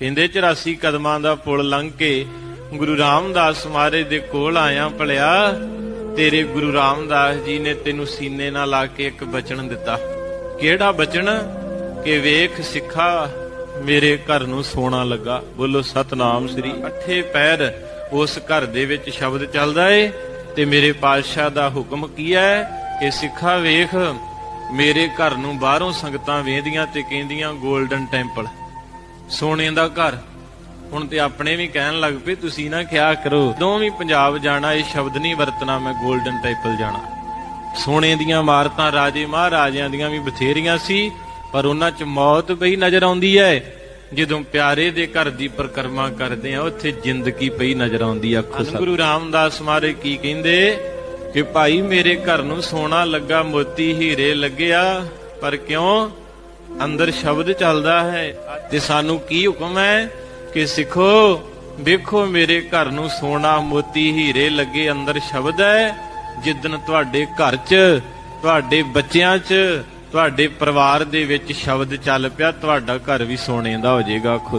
ਕਹਿੰਦੇ 84 ਕਦਮਾਂ ਦਾ ਪੁਲ ਲੰਘ ਕੇ ਗੁਰੂ ਰਾਮਦਾਸ ਮਹਾਰਾਜ ਦੇ ਕੋਲ ਆਇਆ, ਭਲਿਆ, ਤੇਰੇ ਗੁਰੂ ਰਾਮਦਾਸ ਜੀ ਨੇ ਤੈਨੂੰ ਸੀਨੇ ਨਾਲ ਲਾ ਕੇ ਇੱਕ ਬਚਨ ਦਿੱਤਾ। ਕਿਹੜਾ ਬਚਨ? ਕਿ ਵੇਖ ਸਿੱਖਾ, ਮੇਰੇ ਘਰ ਨੂੰ ਸੋਨਾ ਲੱਗਾ। ਬੋਲੋ, ਸਤਨਾਮ ਸ੍ਰੀ। ਅੱਠੇ ਪੈਰ ਉਸ ਘਰ ਦੇ ਵਿੱਚ ਸ਼ਬਦ ਚੱਲਦਾ ਏ, ਤੇ ਮੇਰੇ ਪਾਤਸ਼ਾਹ ਦਾ ਹੁਕਮ ਕੀ ਹੈ? ਕਿ ਸਿੱਖਾ ਵੇਖ, ਮੇਰੇ ਘਰ ਨੂੰ ਬਾਹਰੋਂ ਸੰਗਤਾਂ ਵੇਂਦੀਆਂ ਤੇ ਕਹਿੰਦੀਆਂ 골ਡਨ ਟੈਂਪਲ। ਸੋਨੇ ਦਾ ਘਰ। ਹੁਣ ਤੇ ਆਪਣੇ ਵੀ ਕਹਿਣ ਲੱਗ ਪਏ, ਤੁਸੀਂ ਨਾ ਕਿਆ ਕਰੋ ਜਦੋਂ ਵੀ ਪੰਜਾਬ ਜਾਣਾ, ਇਹ ਸ਼ਬਦ ਨਹੀਂ ਵਰਤਣਾ, ਮੈਂ 골ਡਨ ਟੈਂਪਲ ਜਾਣਾ। ਸੋਨੇ ਦੀਆਂ ਇਮਾਰਤਾਂ ਰਾਜੇ ਮਹਾਰਾਜਿਆਂ ਦੀਆਂ ਵੀ ਬਥੇਰੀਆਂ ਸੀ, ਪਰ ਉਹਨਾਂ 'ਚ ਮੌਤ ਪਈ ਨਜ਼ਰ ਆਉਂਦੀ ਹੈ ਜਦੋਂ ਪਿਆਰੇ ਦੇ ਘਰ ਦੀ ਪਰਿਕਰਮਾ ਕਰਦੇ ਆ, ਉੱਥੇ ਜ਼ਿੰਦਗੀ ਪਈ ਨਜ਼ਰ ਆਉਂਦੀ ਆ ਆਖੋ ਗੁਰੂ ਰਾਮਦਾਸ ਮਾਰੇ ਕੀ ਕਹਿੰਦੇ? ਕਿ ਭਾਈ ਮੇਰੇ ਘਰ ਨੂੰ ਸੋਨਾ ਲੱਗਾ, ਮੋਤੀ ਹੀਰੇ ਲੱਗਿਆ, ਪਰ ਕਿਉਂ? ਅੰਦਰ ਸ਼ਬਦ ਚੱਲਦਾ ਹੈ ਤੇ ਸਾਨੂੰ ਕੀ ਹੁਕਮ ਹੈ ਕਿ ਸਿੱਖੋ, ਵੇਖੋ ਮੇਰੇ ਘਰ ਨੂੰ ਸੋਨਾ ਮੋਤੀ ਹੀਰੇ ਲੱਗੇ ਅੰਦਰ ਸ਼ਬਦ ਹੈ ਜਿੱਦਨ ਤੁਹਾਡੇ ਘਰ 'ਚ, ਤੁਹਾਡੇ ਬੱਚਿਆਂ 'ਚ, ਤੁਹਾਡੇ ਪਰਿਵਾਰ ਦੇ ਵਿੱਚ ਸ਼ਬਦ ਚੱਲ ਪਿਆ, ਤੁਹਾਡਾ ਘਰ ਵੀ ਸੋਨੇ ਦਾ ਹੋ ਜਾਏਗਾ। ਆਖੋ